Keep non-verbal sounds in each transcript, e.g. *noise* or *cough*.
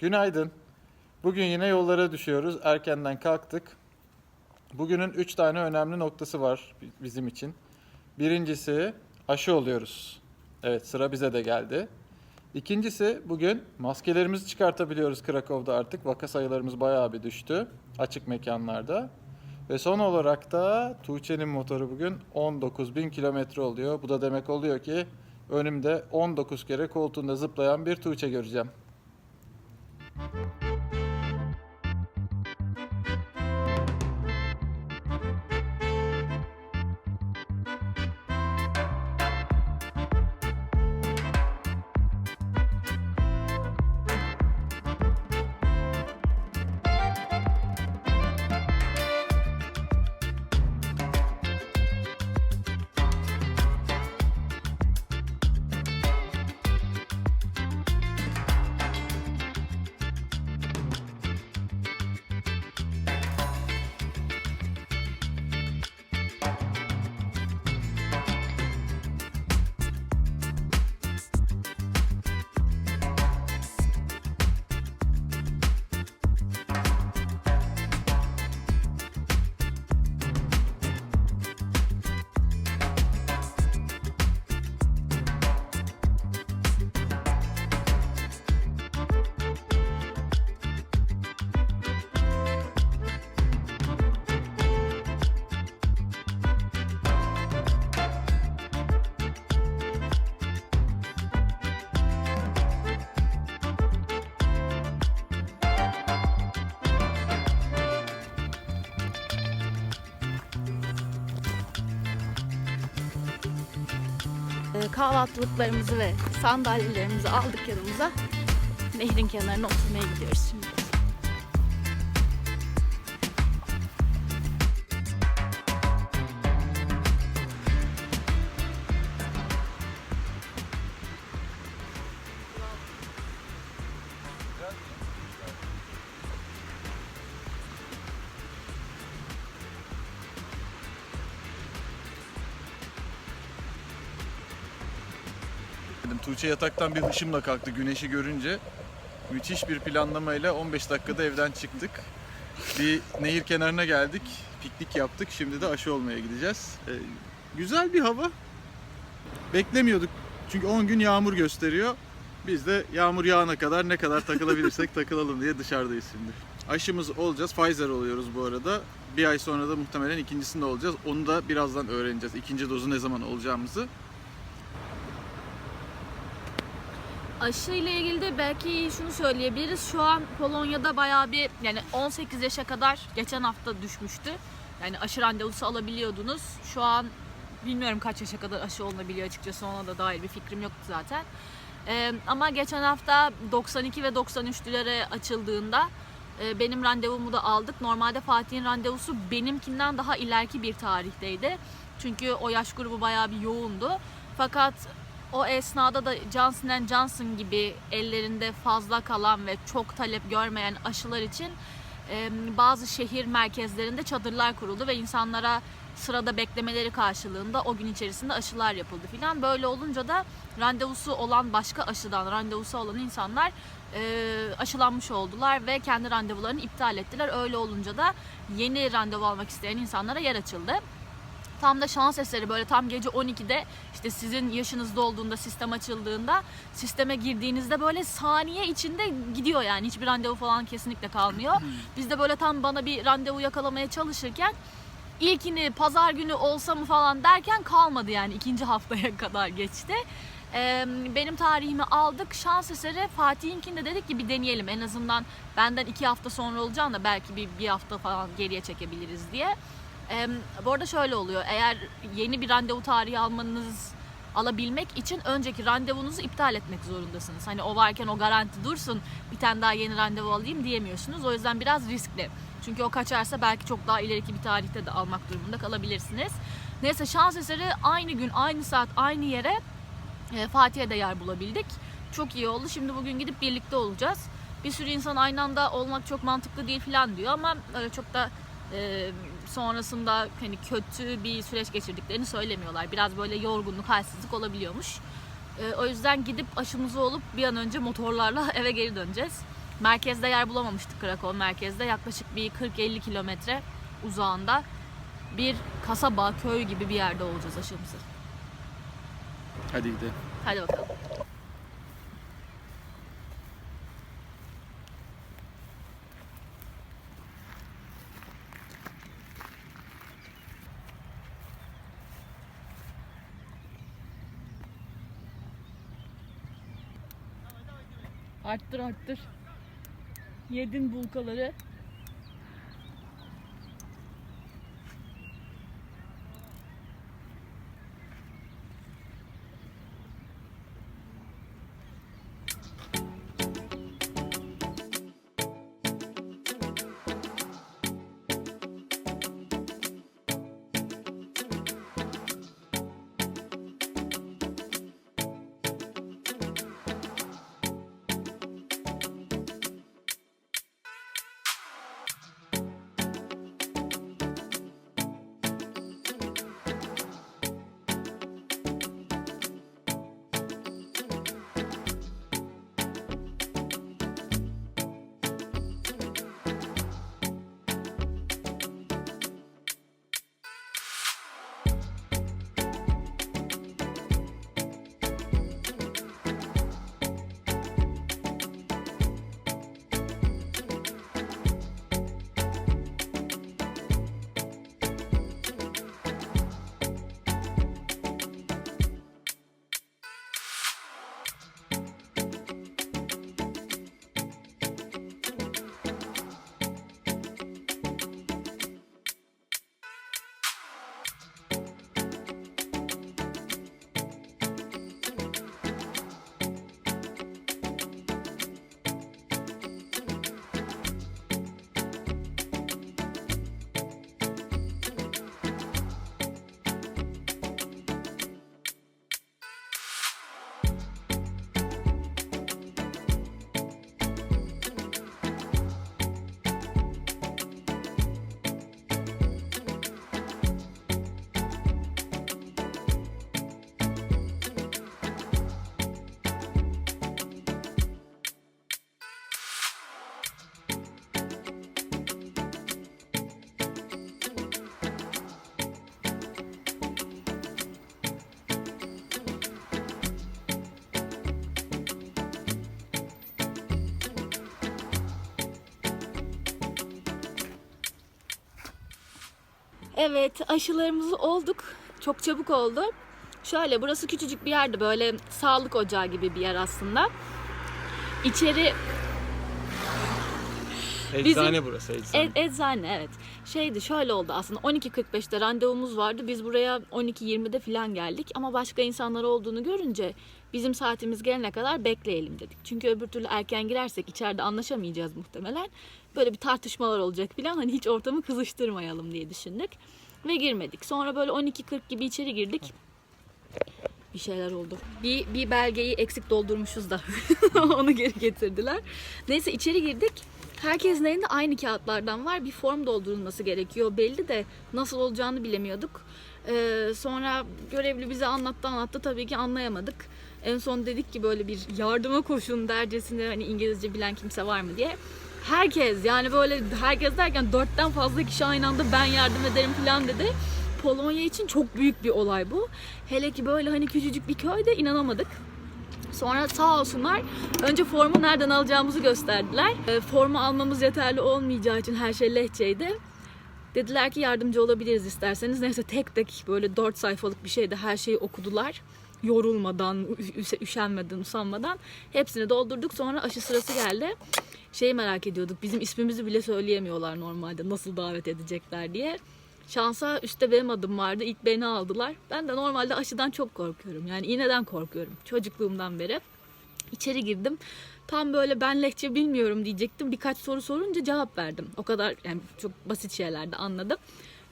Günaydın. Bugün yine yollara düşüyoruz. Erkenden kalktık. Bugünün 3 tane önemli noktası var bi- bizim için. Birincisi aşı oluyoruz. Evet sıra bize de geldi. İkincisi bugün maskelerimizi çıkartabiliyoruz Krakow'da artık. Vaka sayılarımız bayağı bir düştü açık mekanlarda. Ve son olarak da Tuğçe'nin motoru bugün 19.000 kilometre oluyor. Bu da demek oluyor ki önümde 19 kere koltuğunda zıplayan bir Tuğçe göreceğim. Ee, kahvaltılıklarımızı ve sandalyelerimizi aldık yanımıza. Nehrin kenarına oturmaya gidiyoruz şimdi. Dedim, Tuğçe yataktan bir hışımla kalktı güneşi görünce. Müthiş bir planlamayla 15 dakikada evden çıktık. Bir nehir kenarına geldik. Piknik yaptık. Şimdi de aşı olmaya gideceğiz. Ee, güzel bir hava. Beklemiyorduk. Çünkü 10 gün yağmur gösteriyor. Biz de yağmur yağana kadar ne kadar takılabilirsek *laughs* takılalım diye dışarıdayız şimdi. Aşımız olacağız. Pfizer oluyoruz bu arada. Bir ay sonra da muhtemelen ikincisinde olacağız. Onu da birazdan öğreneceğiz. İkinci dozu ne zaman olacağımızı. Aşı ile ilgili de belki şunu söyleyebiliriz. Şu an Polonya'da bayağı bir yani 18 yaşa kadar geçen hafta düşmüştü. Yani aşı randevusu alabiliyordunuz. Şu an bilmiyorum kaç yaşa kadar aşı olunabiliyor açıkçası ona da dair bir fikrim yoktu zaten. Ee, ama geçen hafta 92 ve 93'lülere açıldığında e, benim randevumu da aldık. Normalde Fatih'in randevusu benimkinden daha ileriki bir tarihteydi. Çünkü o yaş grubu bayağı bir yoğundu. Fakat o esnada da Johnson Johnson gibi ellerinde fazla kalan ve çok talep görmeyen aşılar için bazı şehir merkezlerinde çadırlar kuruldu ve insanlara sırada beklemeleri karşılığında o gün içerisinde aşılar yapıldı filan. Böyle olunca da randevusu olan başka aşıdan randevusu olan insanlar aşılanmış oldular ve kendi randevularını iptal ettiler. Öyle olunca da yeni randevu almak isteyen insanlara yer açıldı. Tam da şans eseri böyle tam gece 12'de işte sizin yaşınızda olduğunda sistem açıldığında sisteme girdiğinizde böyle saniye içinde gidiyor yani hiçbir randevu falan kesinlikle kalmıyor. Biz de böyle tam bana bir randevu yakalamaya çalışırken ilkini pazar günü olsa mı falan derken kalmadı yani ikinci haftaya *laughs* kadar geçti. Ee, benim tarihimi aldık. Şans eseri Fatih'inkini de dedik ki bir deneyelim. En azından benden iki hafta sonra olacağını belki bir, bir hafta falan geriye çekebiliriz diye. Ee, bu arada şöyle oluyor. Eğer yeni bir randevu tarihi almanız alabilmek için önceki randevunuzu iptal etmek zorundasınız. Hani o varken o garanti dursun bir tane daha yeni randevu alayım diyemiyorsunuz. O yüzden biraz riskli. Çünkü o kaçarsa belki çok daha ileriki bir tarihte de almak durumunda kalabilirsiniz. Neyse şans eseri aynı gün, aynı saat, aynı yere e, Fatih'e de yer bulabildik. Çok iyi oldu. Şimdi bugün gidip birlikte olacağız. Bir sürü insan aynı anda olmak çok mantıklı değil falan diyor ama öyle çok da e, sonrasında hani kötü bir süreç geçirdiklerini söylemiyorlar. Biraz böyle yorgunluk, halsizlik olabiliyormuş. E, o yüzden gidip aşımızı olup bir an önce motorlarla *laughs* eve geri döneceğiz. Merkezde yer bulamamıştık Krakow merkezde. Yaklaşık bir 40-50 kilometre uzağında bir kasaba, köy gibi bir yerde olacağız aşımızı. Hadi gidelim. Hadi bakalım. Arttır arttır. Yedin bulkaları. Evet aşılarımızı olduk. Çok çabuk oldu. Şöyle burası küçücük bir yerdi böyle sağlık ocağı gibi bir yer aslında. İçeri Eczane burası eczane. E- eczane evet. Şeydi şöyle oldu aslında 12.45'te randevumuz vardı. Biz buraya 12.20'de falan geldik ama başka insanlar olduğunu görünce bizim saatimiz gelene kadar bekleyelim dedik. Çünkü öbür türlü erken girersek içeride anlaşamayacağız muhtemelen. Böyle bir tartışmalar olacak falan hani hiç ortamı kızıştırmayalım diye düşündük. Ve girmedik. Sonra böyle 12.40 gibi içeri girdik. Bir şeyler oldu. Bir, bir belgeyi eksik doldurmuşuz da *laughs* onu geri getirdiler. Neyse içeri girdik. Herkesin elinde aynı kağıtlardan var. Bir form doldurulması gerekiyor. Belli de nasıl olacağını bilemiyorduk. Ee, sonra görevli bize anlattı anlattı. Tabii ki anlayamadık. En son dedik ki böyle bir yardıma koşun dercesinde hani İngilizce bilen kimse var mı diye. Herkes yani böyle herkes derken dörtten fazla kişi aynı anda ben yardım ederim falan dedi. Polonya için çok büyük bir olay bu. Hele ki böyle hani küçücük bir köyde inanamadık. Sonra sağ olsunlar önce formu nereden alacağımızı gösterdiler. E, formu almamız yeterli olmayacağı için her şey lehçeydi. Dediler ki yardımcı olabiliriz isterseniz. Neyse tek tek böyle 4 sayfalık bir şeyde her şeyi okudular. Yorulmadan, üşenmeden, usanmadan hepsini doldurduk. Sonra aşı sırası geldi. Şeyi merak ediyorduk. Bizim ismimizi bile söyleyemiyorlar normalde. Nasıl davet edecekler diye. Şansa üstte benim adım vardı. İlk beni aldılar. Ben de normalde aşıdan çok korkuyorum. Yani iğneden korkuyorum. Çocukluğumdan beri. İçeri girdim. Tam böyle ben lehçe bilmiyorum diyecektim. Birkaç soru sorunca cevap verdim. O kadar yani çok basit şeylerde anladım.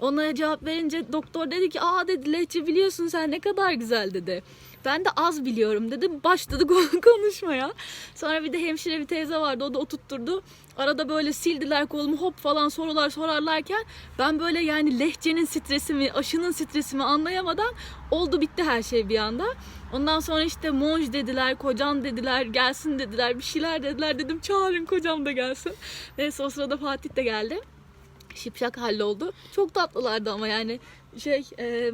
Ona cevap verince doktor dedi ki aa dedi lehçe biliyorsun sen ne kadar güzel dedi. Ben de az biliyorum dedim. Başladı *laughs* konuşmaya. Sonra bir de hemşire bir teyze vardı. O da oturtturdu. Arada böyle sildiler kolumu hop falan sorular sorarlarken ben böyle yani lehçenin stresimi, aşının stresimi anlayamadan oldu bitti her şey bir anda. Ondan sonra işte monj dediler, kocan dediler, gelsin dediler, bir şeyler dediler. Dedim çağırın kocam da gelsin. Neyse o sırada Fatih de geldi. Şipşak halloldu. Çok tatlılardı ama yani şey e,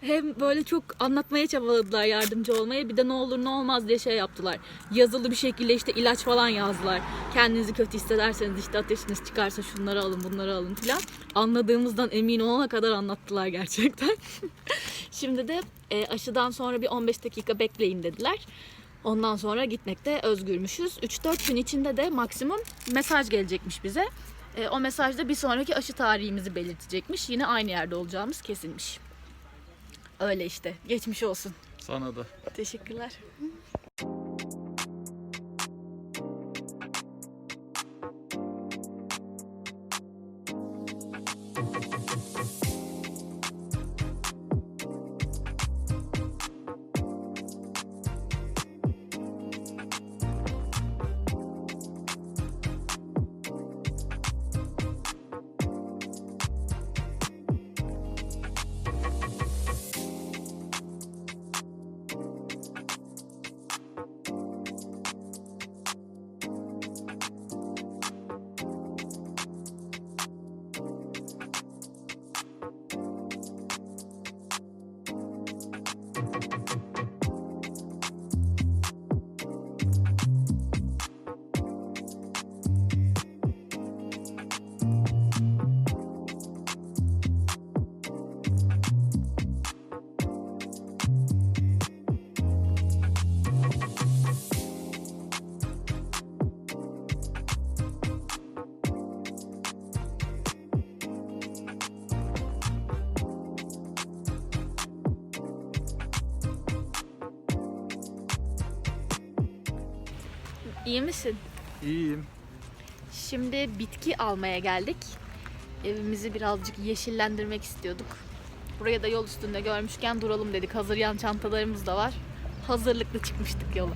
hem böyle çok anlatmaya çabaladılar yardımcı olmaya bir de ne olur ne olmaz diye şey yaptılar. Yazılı bir şekilde işte ilaç falan yazdılar. Kendinizi kötü hissederseniz işte ateşiniz çıkarsa şunları alın bunları alın filan. Anladığımızdan emin olana kadar anlattılar gerçekten. *laughs* Şimdi de e, aşıdan sonra bir 15 dakika bekleyin dediler. Ondan sonra gitmekte özgürmüşüz. 3-4 gün içinde de maksimum mesaj gelecekmiş bize. E, o mesajda bir sonraki aşı tarihimizi belirtecekmiş. Yine aynı yerde olacağımız kesinmiş. Öyle işte. Geçmiş olsun. Sana da. Teşekkürler. İyi misin? İyiyim. Şimdi bitki almaya geldik. Evimizi birazcık yeşillendirmek istiyorduk. Buraya da yol üstünde görmüşken duralım dedik. Hazır yan çantalarımız da var. Hazırlıklı çıkmıştık yola.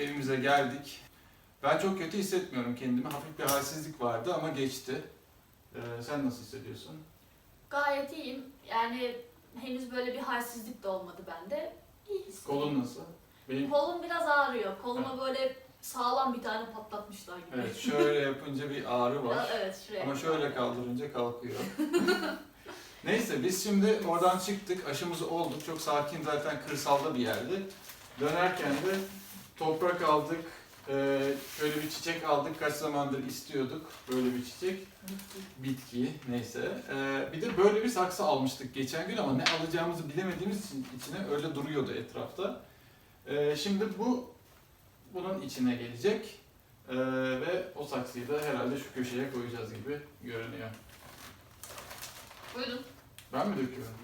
Evimize geldik. Ben çok kötü hissetmiyorum kendimi. Hafif bir halsizlik vardı ama geçti. Ee, sen nasıl hissediyorsun? Gayet iyiyim. Yani henüz böyle bir halsizlik de olmadı bende. İyi hissediyorum. Kolun nasıl? Benim Kolum biraz ağrıyor. Koluma böyle sağlam bir tane patlatmışlar gibi. evet *laughs* şöyle yapınca bir ağrı var. evet şuraya. Ama şöyle kaldırınca kalkıyor. *laughs* Neyse biz şimdi oradan çıktık. Aşımız olduk. Çok sakin zaten kırsalda bir yerdi. Dönerken de toprak aldık. Ee, şöyle bir çiçek aldık. Kaç zamandır istiyorduk. Böyle bir çiçek. Bitki neyse. Ee, bir de böyle bir saksı almıştık geçen gün ama ne alacağımızı bilemediğimiz için içine öyle duruyordu etrafta. Ee, şimdi bu bunun içine gelecek. Ee, ve o saksıyı da herhalde şu köşeye koyacağız gibi görünüyor. Buyurun. Ben mi döküyorum?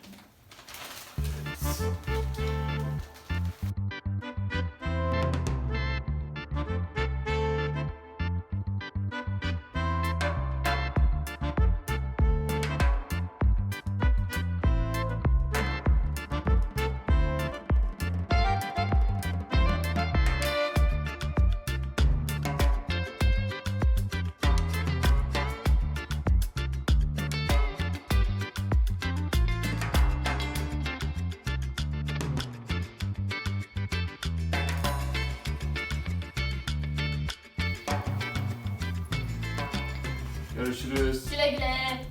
Görüşürüz. Güle güle.